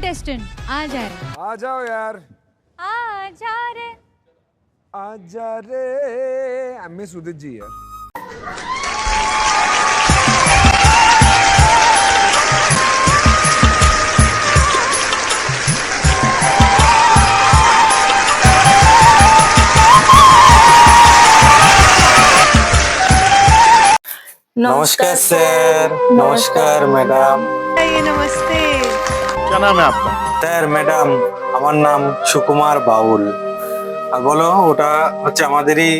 Contestant आ जाए आ जाओ यार आ जा रे आ जा रे एम एस उदित जी यार नमस्कार सर नमस्कार ম্যাডাম नमस्ते क्या नाम है आपका স্যার ম্যাডাম আমার নাম সুকুমার বাউল আর বলো ওটা হচ্ছে আমাদেরই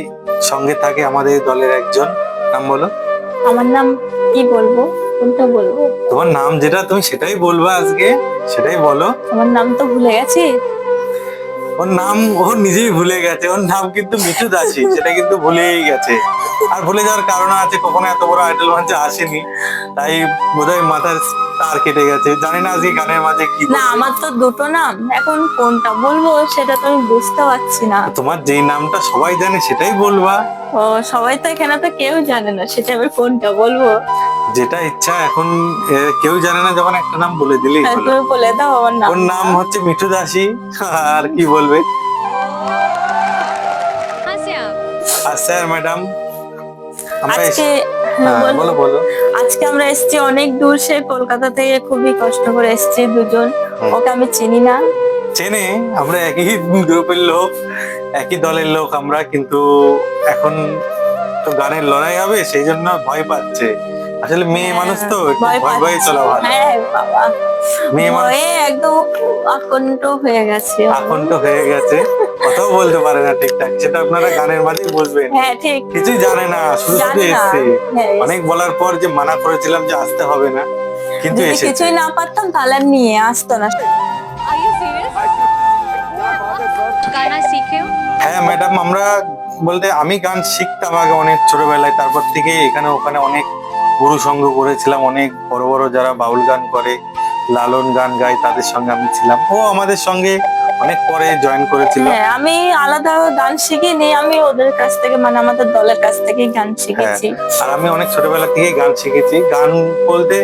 সঙ্গে থাকে আমাদের দলের একজন নাম বলো আমার নাম কি বলবো কোনটা বলবো তোমার নাম যেটা তুমি সেটাই বলবা আজকে সেটাই বলো আমার নাম তো ভুলে গেছি ওর নাম ও নিজেই ভুলে গেছে ওর নাম কিন্তু মিঠু দাসী সেটা কিন্তু ভুলেই গেছে আর ভুলে যাওয়ার কারণ আছে কখনো এত বড় আইডল মঞ্চে আসেনি তাই বোধহয় মাথার তার কেটে গেছে। জানি না আজকে গানের মাঝে কি না আমার তো দুটো নাম। এখন কোনটা বলব সেটা তো আমি বুঝতে পারছি না। তোমার যেই নামটা সবাই জানে সেটাই বলবা। ও সবাই তো এখানে তো কেউ জানে না সেটা আমি কোনটা বলব? যেটা ইচ্ছা এখন কেউ জানে না যখন একটা নাম বলে দিলি হ্যাঁ, তুমি বলে দাও আমার নাম। ওর নাম হচ্ছে মিঠু দাসী। আর কি বলবে? আচ্ছা ম্যাডাম। আজকে বলো। বলো বলো। আজকে আমরা এসেছি অনেক দূর সে কলকাতা থেকে খুবই কষ্ট করে এসেছি দুজন। ওকে আমি চিনি না। চেনে? আমরা একই গ্রুপের লোক একই দলের লোক আমরা কিন্তু এখন তো গানের লড়াই হবে সেই জন্য ভয় পাচ্ছে। আসলে মেয়ে হ্যাঁ। মানুষ তো ভয় ভয়ে চলা ভালো। হ্যাঁ বাবা। মেয়ে মানুষ একদম আকণ্ঠ হয়ে গেছে। আকণ্ঠ হয়ে গেছে। কথাও বলতে পারে না ঠিকঠাক। সেটা আপনারা গানের মাঝেই বুঝবেন। হ্যাঁ ঠিক। কিছুই জানে না শুধু শুধু হ্যাঁ, অনেক বলার পর যে মানা করেছিলাম যে আসতে হবে না কিন্তু এসে কিছুই না পারতাম তাহলে নিয়ে আসতো না। হ্যাঁ ম্যাডাম আমরা বলতে আমি গান শিখতাম আগে অনেক ছোটবেলায় তারপর থেকে এখানে ওখানে অনেক গুরু সঙ্গ করেছিলাম অনেক বড় বড় যারা বাউল গান করে লালন গান গায় তাদের সঙ্গে আমি ছিলাম। ও আমাদের সঙ্গে অনেক পরে জয়েন করেছিল। হ্যাঁ আমি আলাদা গান শিখিনি আমি ওদের কাছ থেকে মানে আমাদের দলের কাছ থেকেই গান শিখেছি। আর আমি অনেক ছোটবেলা থেকেই গান শিখেছি। গান বলতে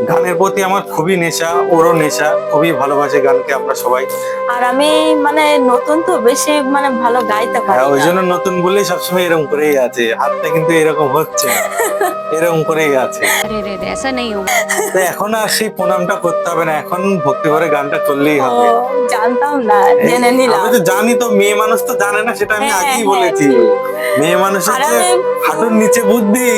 গানের প্রতি আমার খুবই নেশা ওরও নেশা খুবই ভালোবাসে গানকে আমরা সবাই। আর আমি মানে নতুন তো বেশি মানে ভালো গাইতে পারি হ্যাঁ, ওই জন্য নতুন বলেই সবসময় এরকম করেই আছে। হাতটা কিন্তু এরকম হচ্ছে এরকম করেই আছে। এখন আর সেই প্রণামটা করতে হবে না। এখন ভক্তি ভরে গানটা করলেই হবে। জানতাম না জেনে নিলাম। জানি তো মেয়ে মানুষ তো জানে না সেটা আমি হ্যাঁ, আগেই হ্যাঁ, বলেছি। মেয়ে মানুষের যে হাঁটুর নিচে বুদ্ধি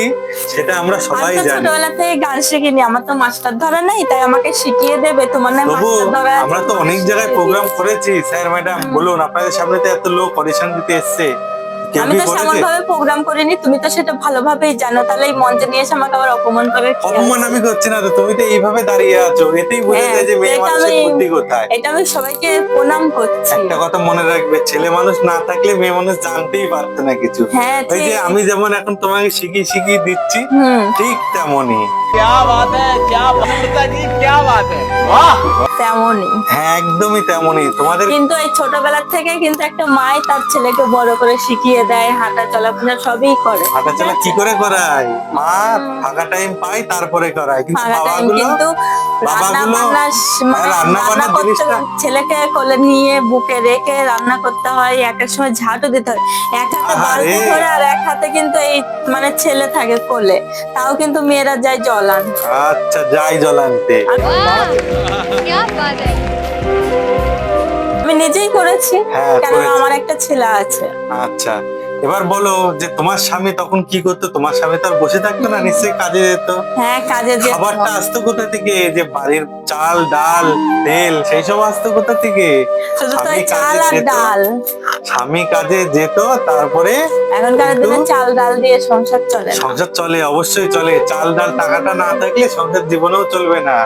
সেটা আমরা সবাই জানি। ছোটবেলা থেকে গান শিখিনি আমার তো মাস্টার ধরা নেই তাই আমাকে শিখিয়ে দেবে তোমার নাম মাস্টার ধরা আমরা তো অনেক জায়গায় প্রোগ্রাম করেছি। স্যার ম্যাডাম বলুন আপনাদের সামনে তো এত লোক অডিশন দিতে এসছে। আমি তো ভাবে প্রোগ্রাম করিনি তুমি তো সেটা ভালোভাবেই জানো। তাহলে এই মঞ্চে নিয়ে এসে আমাকে আবার অপমান করবে অপমান আমি করছি না তো তুমি তো এইভাবে দাঁড়িয়ে আছো। বোঝা যায় যে মেয়ে হ্যাঁ, মানুষের বুদ্ধি কোথায়। এটা আমি সবাইকে প্রণাম করছি। একটা কথা মনে রাখবে ছেলে মানুষ না থাকলে মেয়ে মানুষ জানতেই পারতো না কিছু। হ্যাঁ, যে আমি যেমন এখন তোমাকে শিখিয়ে শিখিয়ে দিচ্ছি ঠিক তেমনই। তেমনই। হ্যাঁ একদমই তেমনই। তোমাদের কিন্তু এই ছোটবেলার থেকে কিন্তু একটা মায় তার ছেলেকে বড় করে শিখিয়ে দেয় হাঁটা চলাফেরা সবই করে হাঁটাচলা কি করে করায় মা ফাঁকা টাইম পাই তারপরে করায় কিন্তু ফাঁকা time বাবাগুলো কিন্তু রান্না বাবাগুলো বান্না স- মানে হ্যাঁ, রান্না রান্না বান্নার করতে জিনিসটা- ছেলেকে কোলে নিয়ে বুকে রেখে রান্না করতে হয় এক এক সময় ঝাঁটও দিতে হয় এক হাতে আহারে। বালতি ধরে আর এক হাতে কিন্তু এই মানে ছেলে থাকে কোলে তাও কিন্তু মেয়েরা যায় জল আনতে আচ্ছা যাই জলান্তে वाह क्या बात है আমি নিজেই করেছি হ্যাঁ, কেন করেছি। আমার একটা ছেলে আছে আচ্ছা এবার বলো যে তোমার স্বামী তখন কি করতো তোমার স্বামী তো আর বসে থাকতো না নিশ্চয়ই কাজে যেত হ্যাঁ কাজে যে খাবারটা আসতো কোথা থেকে যে বাড়ির চাল ডাল তেল সেই সব আসতো কোথা থেকে শুধু তো স্বামী এই চাল কাজে আর যেত, ডাল স্বামী কাজে যেত তারপরে এখনকার দিনে কিন্তু- চাল ডাল দিয়ে সংসার চলে না সংসার চলে অবশ্যই চলে চাল ডাল টাকাটা না থাকলে সংসার জীবনেও চলবে না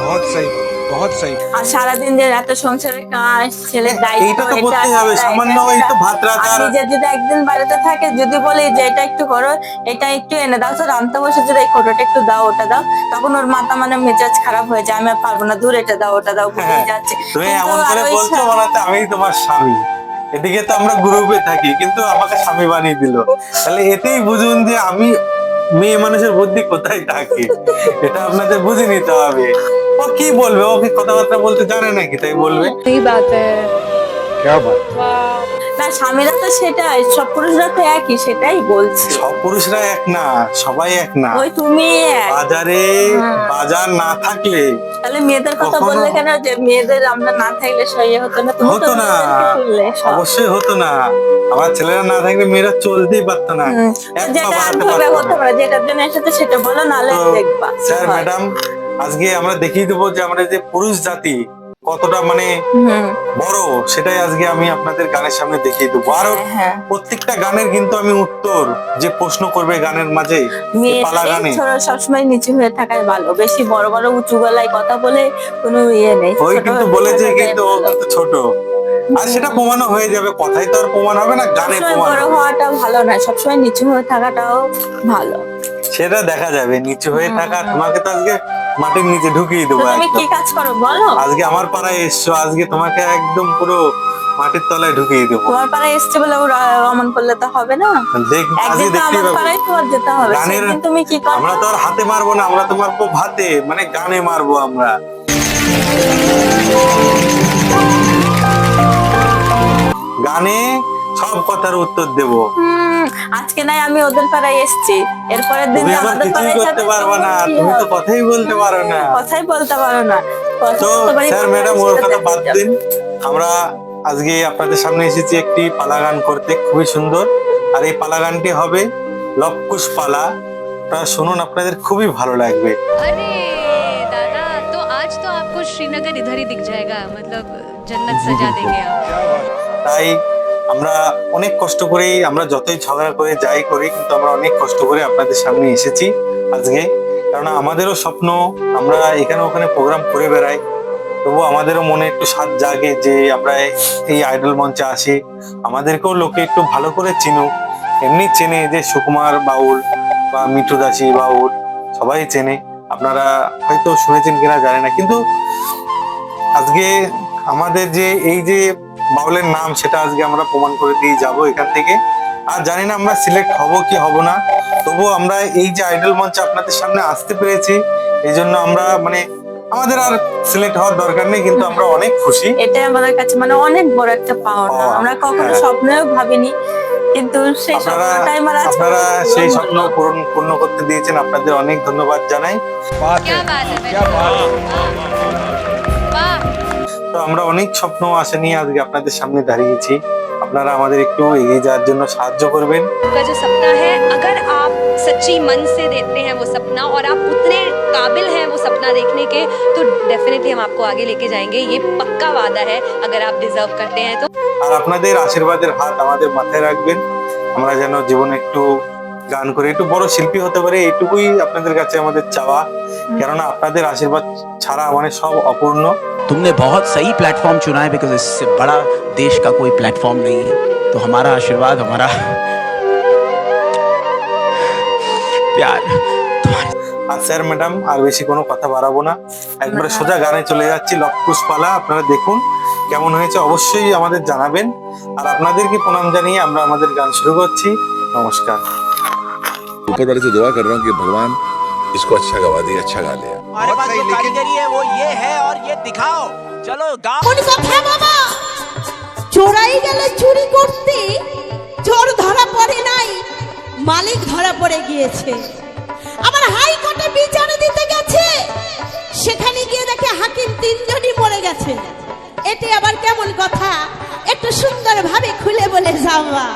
बहुत सही बहुत सही আর সারাদিন যে এত সংসারের কাজ ছেলের দায়িত্ব এইটা তো এটা, করতেই হবে, সেটা, সামান্য এটা, এই তো সেটা। ভাত রাখা আর আর- নিজের যদি একদিন বাড়িতে থাকে যদি বলি যে এটা একটু করো এটা একটু এনে দাও তো রান্না বসে যদি এই কোটোটা একটু দাও ওটা দাও তখন ওর মাথা মানে মেজাজ খারাপ হয়ে যায় আমি আর পারবো না দূর এটা দাও ওটা দাও ঘুমিয়ে হ্যাঁ, যাচ্ছে তুমি কিন্তু এমন আর করে ওই বলছো সা- মনে হচ্ছে আমি তোমার স্বামী এদিকে তো আমরা গ্রুপে থাকি কিন্তু আমাকে স্বামী বানিয়ে দিল তাহলে এতেই বুঝুন যে আমি মেয়ে মানুষের বুদ্ধি কোথায় থাকে এটা আপনাদের বুঝে নিতে হবে ও ও কি বলবে ও কি কথাবার্তা বলতে জানে নাকি তাই বলবে सही बात है क्या बात না স্বামীরা তো সেটাই সব পুরুষরা তো একই সেটাই বলছি সব পুরুষরা এক না সবাই এক না ওই তুমি এক বাজারে বাজার না থাকলে তাহলে মেয়েদের কথা কখনো- বললে কেন যে মেয়েদের আমরা না থাকলে সইয়ে হতো না তুমি তো হতো না মেয়েদেরকে তুললে সব। অবশ্যই হতো না আমার ছেলেরা না থাকলে মেয়েরা চলতেই পারতো না হুম। এক পা যেটা বাড়াতে আনতে পারতো হতে না। পারে যেটার জন্য এসেছে সেটা বলো নাহলে তো দেখবা স্যার হয়। ম্যাডাম আজকে আমরা দেখিয়ে দেবো যে আমরা যে পুরুষ জাতি কতটা মানে বড় সেটাই আজকে আমি আপনাদের গানের সামনে দেখিয়ে দেবো। আর হ্যাঁ। প্রত্যেকটা গানের কিন্তু আমি উত্তর যে প্রশ্ন করবে গানের মাঝে পালা গানে। সবসময় নিচু হয়ে থাকাই ভালো। বেশি বড় বড় উঁচু গলায় কথা বলে কোনো ইয়ে নেই। ওই কিন্তু বলেছে কিন্তু ও কিন্তু ছোট। আর সেটা প্রমাণও হয়ে যাবে কথাই তো আর প্রমাণ হবে না গানে প্রমাণ বড় হওয়াটা ভালো না সবসময় নিচু হয়ে থাকাটাও ভালো। সেটা দেখা যাবে নিচু হয়ে থাকা। তোমাকে তো আজকে মাটির নিচে ঢুকিয়ে দেবো তুমি কি কাজ করো বলো। আজকে আমার পাড়ায় এসছো আজকে তোমাকে একদম পুরো মাটির তলায় ঢুকিয়ে দেবো। তোমার পাড়ায় এসছে বলে ওরা অমন করলে তো হবে না? একদিন তো আমার পাড়ায় তোমার যেতে হবে গানের- তুমি কি করো আমরা তো আর হাতে মারবো না আমরা তোমার খুব হাতে মানে গানে মারবো আমরা। গানে সব কথার উত্তর দেবো হুম, আজকে নাই আমি ওদের পাড়ায় এসেছি এরপরের দিন তুমি যে আবার আমাদের কিছুই পাড়ায় করতে যাবে, পারবা না তখন কি তুমি তো হবে? কথাই বলতে পারো না কথাই বলতে পারো না কথা তো বলতে পারি স্যার না, ম্যাডাম ওর সেটা কথা বাদ দেখতে দিন আমরা আজকে আপনাদের সামনে এসেছি একটি পালা গান করতে খুবই সুন্দর আর এই পালা গানটি হবে লবকুশ পালা আপনারা শুনুন আপনাদের খুবই ভালো লাগবে अरे दादा तो आज तो आपको श्रीनगर इधर ही दिख जाएगा मतलब जन्नत सजा देंगे आप তাই আমরা অনেক কষ্ট করেই, আমরা যতই ঝগড়া করে যাই করি, কিন্তু আমরা অনেক কষ্ট করে আপনাদের সামনে এসেছি আজকে। কারণ আমাদেরও স্বপ্ন, আমরা এখানে ওখানে প্রোগ্রাম করে বেড়াই। তবু আমাদেরও মনে একটু স্বাদ জাগে যে আমরা এই আইডল মঞ্চে আসি। আমাদেরকেও লোকে একটু ভালো করে চিনুক। এমনি চেনে যে সুকুমার বাউল বা মিঠু দাসী বাউল, সবাই চেনে। আপনারা হয়তো শুনেছেন কিনা জানে না, কিন্তু আজকে আমাদের যে এই যে বাউলের নাম সেটা আজকে আমরা প্রমাণ করে দিয়ে যাব এখান থেকে। আর জানি না আমরা সিলেক্ট হব কি হব না তবুও আমরা এই যে আইডল মঞ্চে আপনাদের সামনে আসতে পেরেছি এই জন্য আমরা মানে আমাদের আর সিলেক্ট হওয়ার দরকার নেই কিন্তু আমরা অনেক খুশি। এটাই আমাদের কাছে মানে অনেক বড় একটা পাওয়া, আমরা কখনো হ্যাঁ। স্বপ্নেও ভাবিনি কিন্তু সেই আপনারা স্বপ্নটাই আমার আজকে আপনারা সেই স্বপ্ন পূরণ পূর্ণ করতে দিয়েছেন আপনাদের অনেক ধন্যবাদ জানাই। তো আমরা অনেক স্বপ্ন আশা নিয়ে আজকে আপনাদের সামনে দাঁড়িয়েছি আপনারা আমাদের একটু এগিয়ে যাওয়ার জন্য সাহায্য করবেন का जो सपना है अगर आप सच्ची मन से देखते हैं वो सपना और आप उतने काबिल हैं वो सपना देखने के तो डेफिनेटली हम आपको आगे लेके जाएंगे ये पक्का वादा है अगर आप डिजर्व करते हैं तो আর আপনাদের আশীর্বাদের হাত আমাদের মাথায় রাখবেন আমরা যেন জীবনে একটু গান করে একটু বড় শিল্পী হতে পারি এইটুকুই আপনাদের কাছে আমাদের চাওয়া কেননা আপনাদের আশীর্বাদ ছাড়া মানে সব অপূর্ণ तुमने बहुत सही प्लेटफॉर्म चुना है बिकॉज इससे बड़ा देश का कोई प्लेटफॉर्म नहीं है तो हमारा आशीर्वाद हमारा प्यार तुम्हारे আর স্যার ম্যাডাম আর বেশি কোনো কথা বাড়াবো না একবারে না। সোজা গানে চলে যাচ্ছি লক্ষুষ পালা আপনারা দেখুন কেমন হয়েছে অবশ্যই আমাদের জানাবেন আর আপনাদেরকে প্রণাম জানিয়ে আমরা আমাদের গান শুরু করছি নমস্কার ऊपर वाले से दुआ कर रहा हूँ कि भगवान इसको अच्छा गवा दिए अच्छा गा लिया हमारे पास जो कारीगरी है वो ये है और ये दिखाओ चलो गाओ কোন কথা বাবা চোরাই গেলে চুরি করতে চোর ধরা পড়ে নাই মালিক ধরা পড়ে গিয়েছে আবার হাইকোর্টে বিচার দিতে গেছে সেখানে গিয়ে দেখে হাকিম তিনজনই মরে গেছে এতে আবার কেমন কথা একটু সুন্দর ভাবে খুলে বলে যাওয়া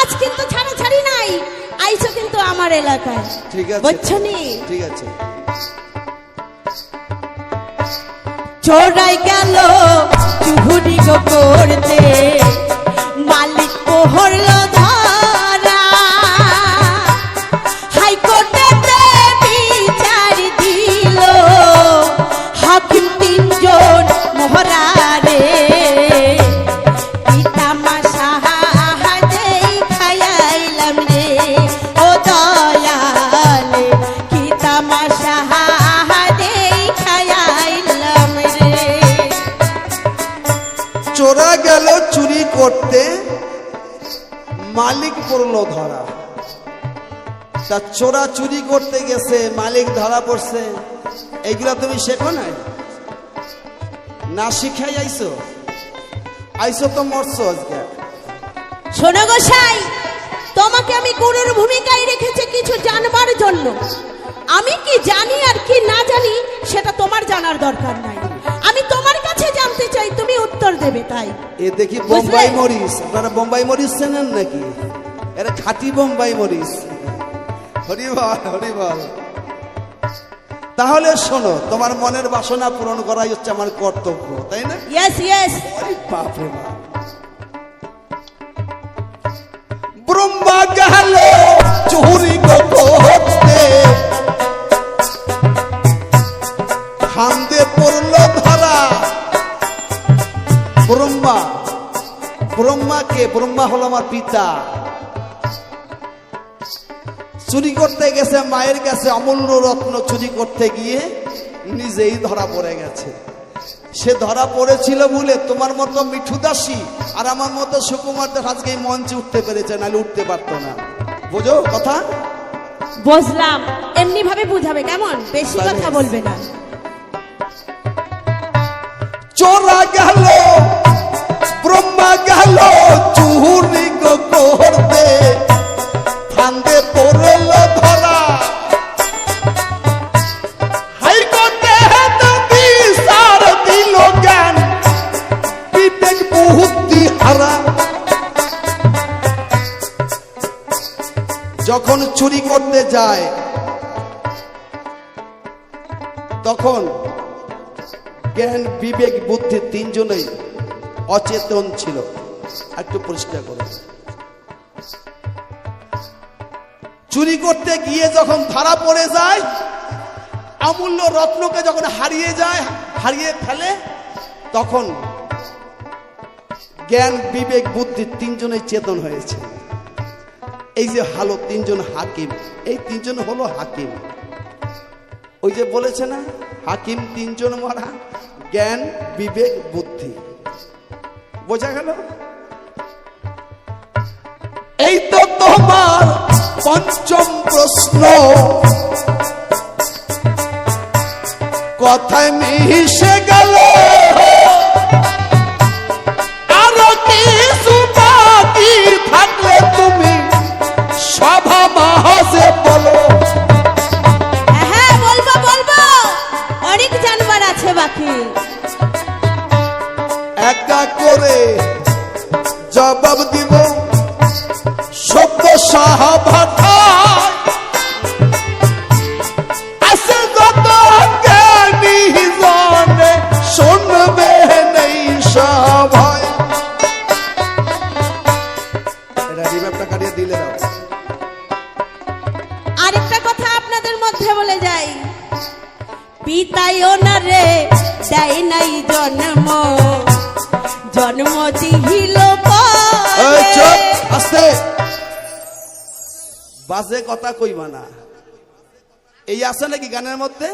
আজ কিন্তু ছাড়াছাড়ি নাই আইছো কিন্তু আমার এলাকায়। ঠিক আছে। বুঝছ নি? ঠিক আছে। চোরাই গেল চুহুরি গো করতে মালিক পোহরল ধরা চোরা চুরি করতে গেছে মালিক ধরা পড়ছে। এইগুলা তুমি শেখো না না শিখাই আইছো? আইছো তো মরছো আজকে। শোনো গোসাই তোমাকে আমি গুরুর ভূমিকায় রেখেছি কিছু জানবার জন্য। আমি কি জানি আর কি না জানি সেটা তোমার জানার দরকার নাই। আমি তোমার কাছে জানতে চাই তুমি উত্তর দেবে তাই। এ দেখি বোম্বাই মরিস আপনারা বোম্বাই মরিস চেনেন নাকি? এরা খাঁটি বোম্বাই মরিস হরিবল হরিবল তাহলে শোনো তোমার মনের বাসনা পূরণ করাই হচ্ছে আমার কর্তব্য তাই না? ইয়েস ইয়েস ওরে বাপ ব্রহ্মা গেল চুরি করতে ফান্দে পড়ল ধরা। ব্রহ্মা ব্রহ্মাকে ব্রহ্মা হলো আমার পিতা। চুরি করতে গেছে মায়ের কাছে অমূল্য রত্ন চুরি করতে গিয়ে নিজেই ধরা পড়ে গেছে। সে ধরা পড়েছিল বলে তোমার মতো মিঠু দাসী আর আমার মতো সুকুমার দাস আজকে মঞ্চে উঠতে পেরেছে নাহলে উঠতে পারতো না। বুঝো কথা? বুঝলাম। এমনি ভাবে বুঝাবে কেমন? বেশি কথা বলবে না। চোরা গেল ব্রহ্মা গেল চুহুরি করতে। চুরি করতে যায়। তখন জ্ঞান, বিবেক, বুদ্ধি তিনজনেই অচেতন ছিল। একটু পরিষ্কার করে। চুরি করতে গিয়ে যখন ধরা পড়ে যায়, অমূল্য রত্নকে যখন হারিয়ে যায়, হারিয়ে ফেলে, তখন জ্ঞান, বিবেক, বুদ্ধি তিনজনেই চেতন হয়েছে। এই যে হালো তিনজন হাকিম, এই তিনজন হলো হাকিম। ওই যে বলেছে না, হাকিম তিনজন মরা, জ্ঞান, বিবেক, বুদ্ধি। বোঝা গেল? এই তো তোমার পঞ্চম প্রশ্ন। কথায় মিশে গেল। আপনাদের মধ্যে বলে যাই। পিতায়ও না রে দেয় নাই জন্ম। জন্ম দিহিল আস্তে। বাজে কথা কইবা না। এই আছে নাকি গানের মধ্যে?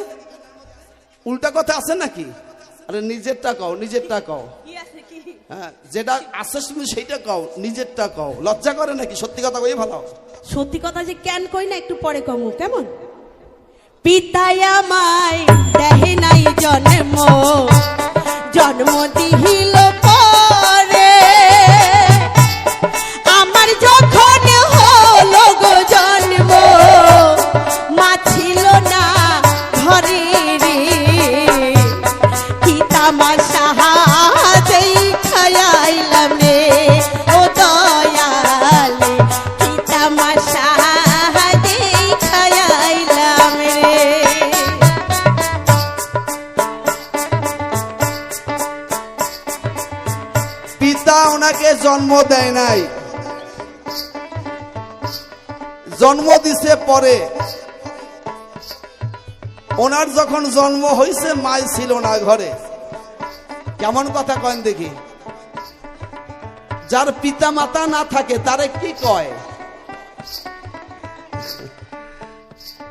উল্টা কথা আছে নাকি? আরে নিজেরটা কও নিজেরটা কও। হ্যাঁ যেটা আছে তুমি সেইটা কও নিজেরটা কও। লজ্জা করে নাকি? সত্যি কথা কই ভালো। সত্যি কথা যে কেন কই না একটু পরে কমু কেমন? পিতায় আমায় দেহে নাই জন্ম। জন্ম দিহিল আমার পরে ওনার যখন জন্ম হয়েছে মাই ছিল না ঘরে। কেমন কথা কয়েন দেখি? যার পিতা মাতা না থাকে তারে কি কয়?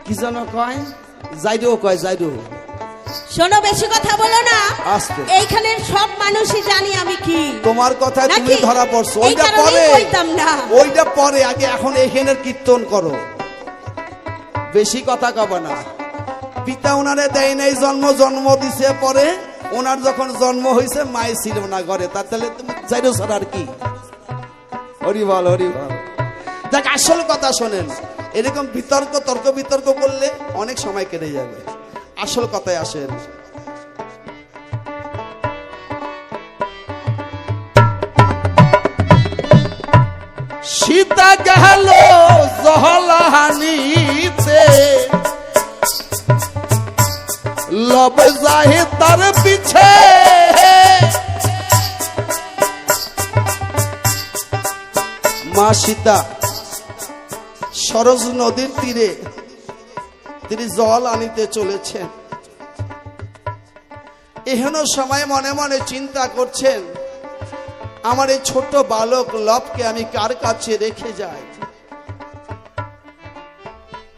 কি যেন কয়? যাইডো কয় যাইডো শোনো বেশি কথা বলো না। আস্তে। এইখানের সব মানুষই জানি আমি কি। তোমার কথা তুমি ধরা পড়ছো। ওইটা পরে। ওইটা পরে। আগে এখন এখানের কীর্তন করো। বেশি কথা কব না। পিতা ওনারে দেয় নাই, জন্ম জন্ম দিছে পরে ওনার যখন জন্ম হয়েছে মায়ে ছিল না ঘরে। তার তাহলে তুমি চাইরো আর কি? হরি বল হরি বল। দেখ, আসল কথা শোনেন, এরকম বিতর্ক, তর্ক বিতর্ক করলে অনেক সময় কেটে যাবে। আসল কথায় আসেন। সীতা গেল জহলাহানিতে লব যাহে তার পিছে। মা সীতা, সরজ নদীর তীরে, তিনি জল আনিতে চলেছেন। এহেন সময় মনে মনে চিন্তা করছেন আমার এই ছোট বালক লবকে আমি কার কাছে রেখে যাই?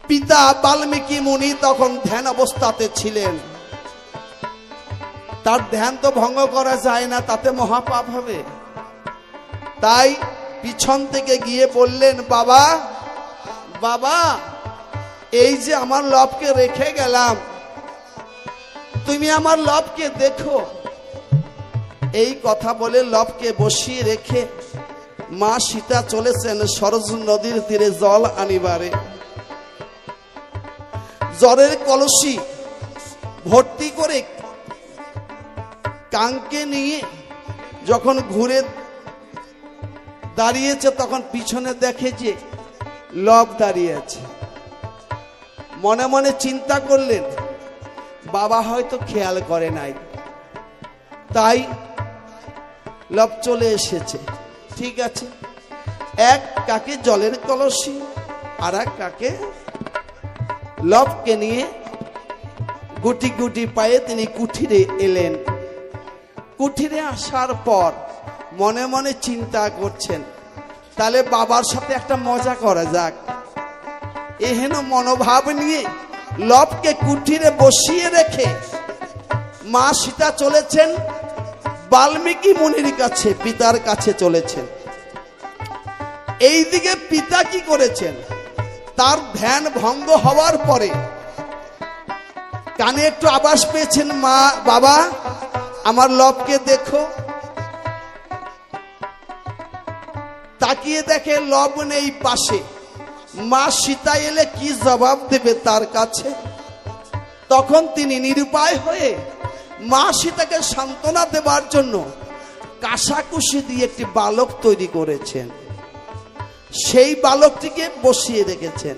পিতা বাল্মীকি মুনি তখন ধ্যান অবস্থাতে ছিলেন। তার ধ্যান তো ভঙ্গ করা যায় না, তাতে মহাপাপ হবে। তাই পিছন থেকে গিয়ে বললেন, বাবা বাবা, এই যে আমার লবকে রেখে গেলাম, তুমি আমার লবকে দেখো। এই কথা বলে লবকে বসিয়ে রেখে মা সীতা চলেছেন সরজ নদীর তীরে জল আনিবারে। জ্বরের কলসি ভর্তি করে কাঙ্কে নিয়ে যখন ঘুরে দাঁড়িয়েছে, তখন পিছনে দেখে যে লব দাঁড়িয়ে আছে। মনে মনে চিন্তা করলেন, বাবা হয়তো খেয়াল করে নাই। তাই লব চলে এসেছে। ঠিক আছে? এক কাকে জলের কলসি, আর এক কাকে লবকে নিয়ে গুটি গুটি পায়ে তিনি কুঠিরে এলেন। কুঠিরে আসার পর মনে মনে চিন্তা করছেন, তাহলে বাবার সাথে একটা মজা করা যাক। এহেন মনোভাব নিয়ে লবকে কুঠিরে বসিয়ে রেখে মা সীতা চলেছেন বাল্মীকি মুনির কাছে, পিতার কাছে চলেছেন। এইদিকে পিতা কি করেছেন? তার ধ্যান ভঙ্গ হওয়ার পরে কানে একটু আবাস পেয়েছেন, মা, বাবা, আমার লবকে দেখো। তাকিয়ে দেখে লব নেই পাশে। মা সীতা এলে কি জবাব দেবে তার কাছে? তখন তিনি নিরুপায় হয়ে মা সীতাকে সান্ত্বনা দেবার জন্য কাশাকুশি দিয়ে একটি বালক তৈরি করেছেন। সেই বালকটিকে বসিয়ে রেখেছেন।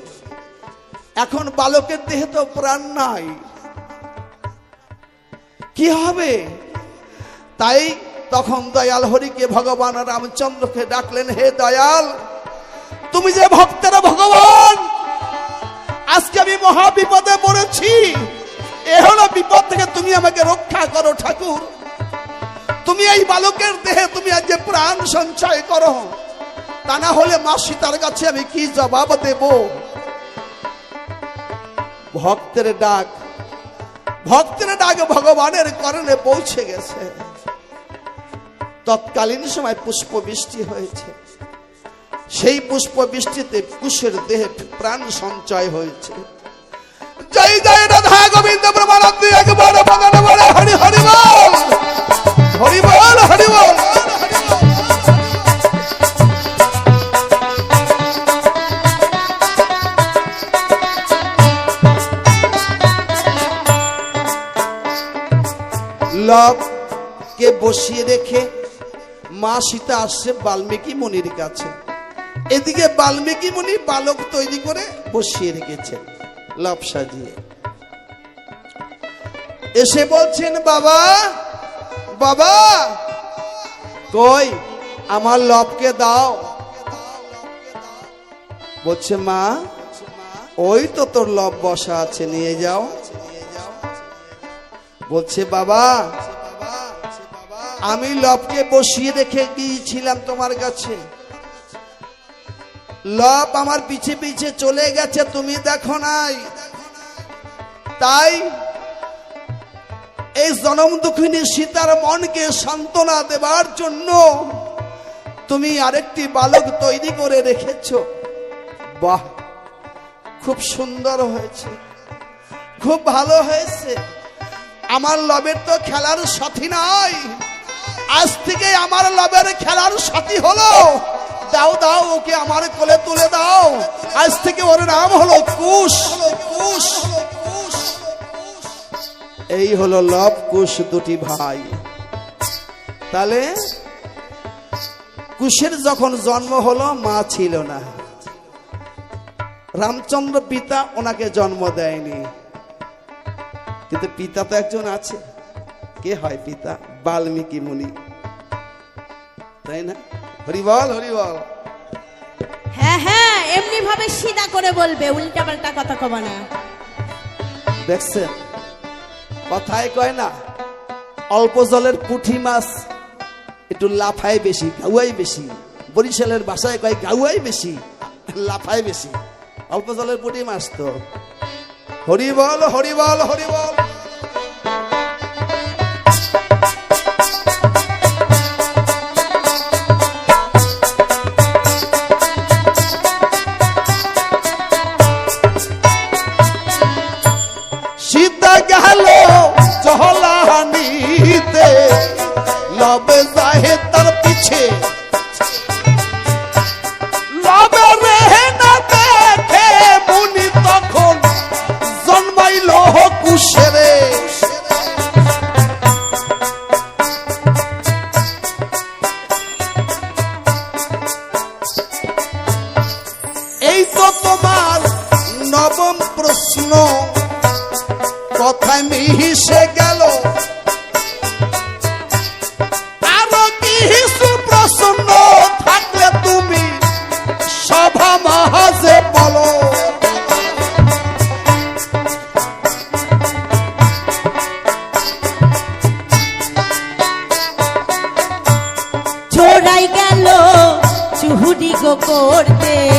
এখন বালকের দেহে তো প্রাণ নাই। কি হবে? তাই তখন দয়াল হরিকে ভগবান রামচন্দ্রকে ডাকলেন, হে দয়াল, তুমি যে ভক্তেরা ভগবান, আজকে আমি মহা বিপদে পড়েছি। এ হলো বিপদ থেকে তুমি আমাকে রক্ষা করো, ঠাকুর। তুমি এই বালকের দেহে তুমি আজ প্রাণ সঞ্চয় করো, তা না হলে মা সীতার কাছে আমি কি জবাব দেব? ভক্তের ডাক ভক্তের ডাক ভগবানের করণে পৌঁছে গেছে। তৎকালীন সময় পুষ্প বৃষ্টি হয়েছে। সেই পুষ্প বৃষ্টিতে কুশের দেহে প্রাণ সঞ্চয় হয়েছে। জয় জয় রাধা গোবিন্দ প্রমানন্দ একবার লবকে বসিয়ে রেখে মা সীতা আসছে বাল্মীকি মুনির কাছে। এদিকে বাল্মীকি মুনি বালক তৈরি করে বসিয়ে রেখেছে। লব সাজিয়ে এসে বলছেন, বাবা বাবা, কই? আমার লবকে দাও। বলছে, মা, ওই তো তোর লব বসা আছে, নিয়ে যাও। বলছে, বাবা, আমি লবকে বসিয়ে রেখে গিয়েছিলাম তোমার কাছে। লব আমার পিছে পিছে চলে গেছে, তুমি দেখো নাই। তাই এই জনম দুঃখিনী সীতার মনকে সান্ত্বনা দেবার জন্য তুমি আরেকটি বালক তৈরি করে রেখেছ। বাহ, খুব সুন্দর হয়েছে, খুব ভালো হয়েছে। আমার লবের তো খেলার সাথী নাই, আজ থেকে আমার লবের খেলার সাথী হলো। দাও দাও, ওকে আমার কোলে তুলে দাও। আজ থেকে ওর নাম হলো কুশ। কুশ এই হলো লব কুশ দুটি ভাই। তাহলে, কুশের যখন জন্ম হলো, মা ছিল না। রামচন্দ্র পিতা ওনাকে জন্ম দেয়নি। কিন্তু পিতা তো একজন আছে। কে হয় পিতা? বাল্মীকি মুনি। তাই না? হরিবল হরিবল হ্যাঁ হ্যাঁ এমনি ভাবে সিধা করে বলবে উল্টা পাল্টা কথা কবা না। দেখছেন কথায় কয় না অল্প জলের পুঁটি মাছ একটু লাফায় বেশি গাউয়াই বেশি। বরিশালের বাসায় কয় গাউয়াই বেশি লাফায় বেশি। অল্প জলের পুঁটি মাছ তো। হরিবল হরিবল হরিবল করতে